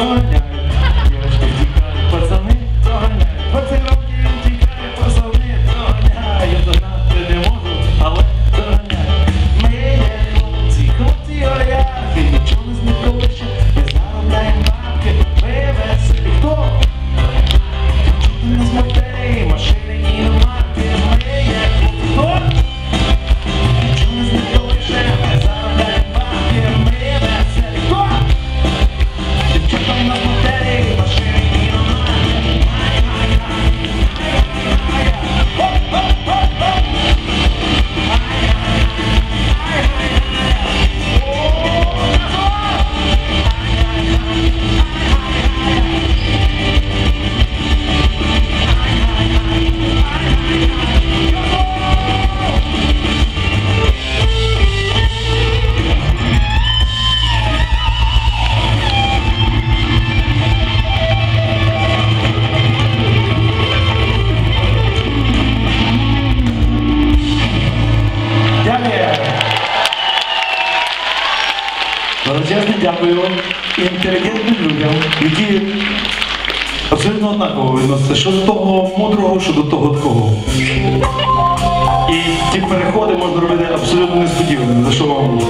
Oh no. Величезне дякую інтелігентним людям, які абсолютно однаково відносяться що до того мудрого, що до того такого. І ті переходи можна робити абсолютно несподіваними, за що вам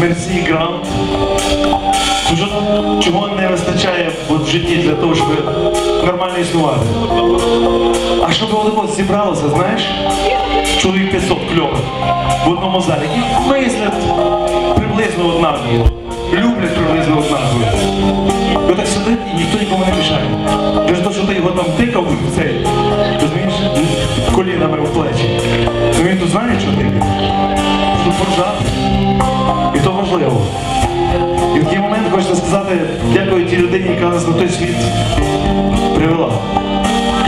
мерсі грант. Чого не вистачає в житті для того, щоб нормально існувати. А щоб вони от зібралося, знаєш, чоловік 500 кльових в одному залі і мислять приблизно однаково, люблять приблизно однаково. І отак сидить і ніхто нікому не мішає. Даже то, що ти його там тикав цей, розумієш, колінами в плечі. Ну він то знає, що ти. Тут поржати. І то важливо. І в такий момент хочеться сказати, дякую тій людині, яка нас на той світ привела.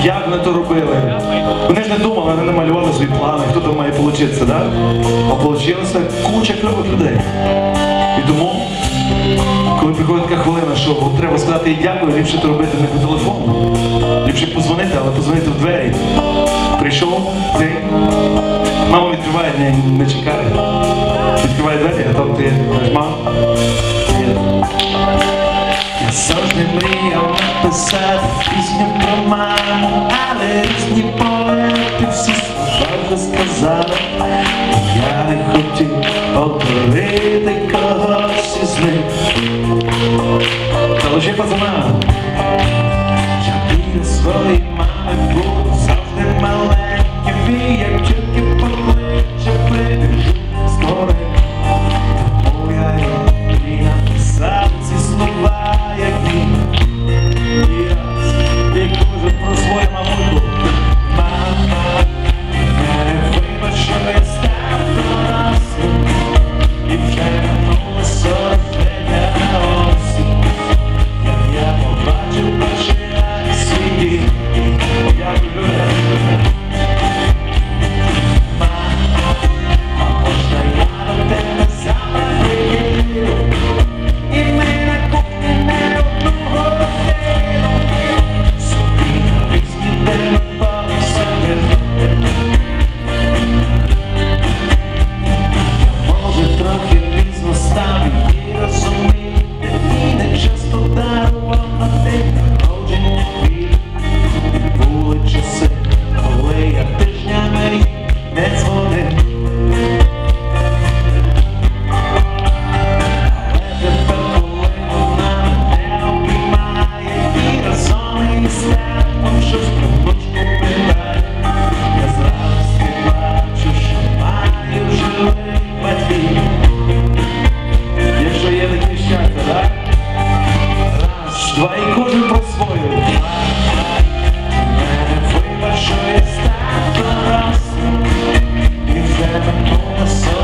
Як вони то робили? Вони ж не думали, вони не малювали свої плани, хто там має получитися, да? а вийшла куча кльових людей. І тому, коли приходить така хвилина, що треба сказати їй дякую, ліпше то робити не по телефону, ліпше позвонити, але позвонити в двері. Прийшов, ти, мама відкриває, не, не чекає. Відкриває двері, а там ти кажеш, мам. Я завжди мріяв написати пісню про маму, але різні поети всі слова сказали. Я не хотів повторити когось із них. Та лише пацана. два і кожен по-свою. Мене вибач, що я став дорослим, і вже минула сорок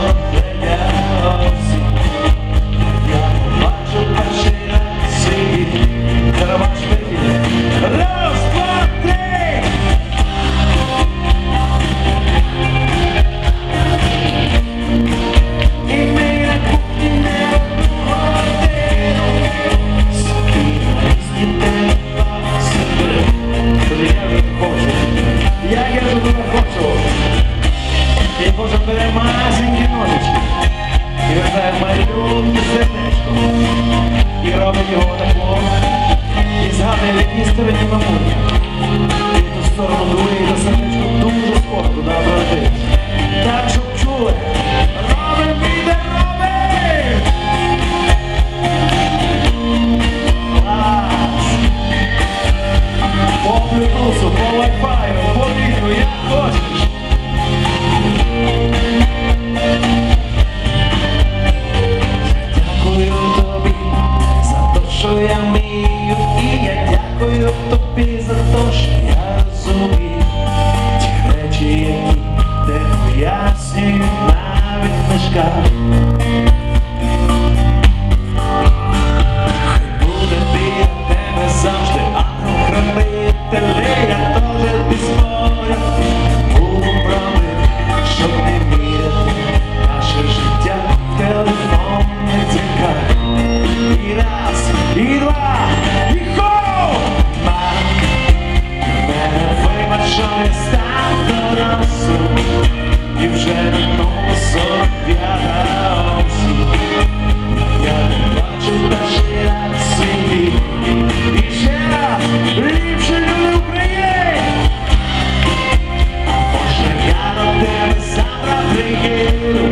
you.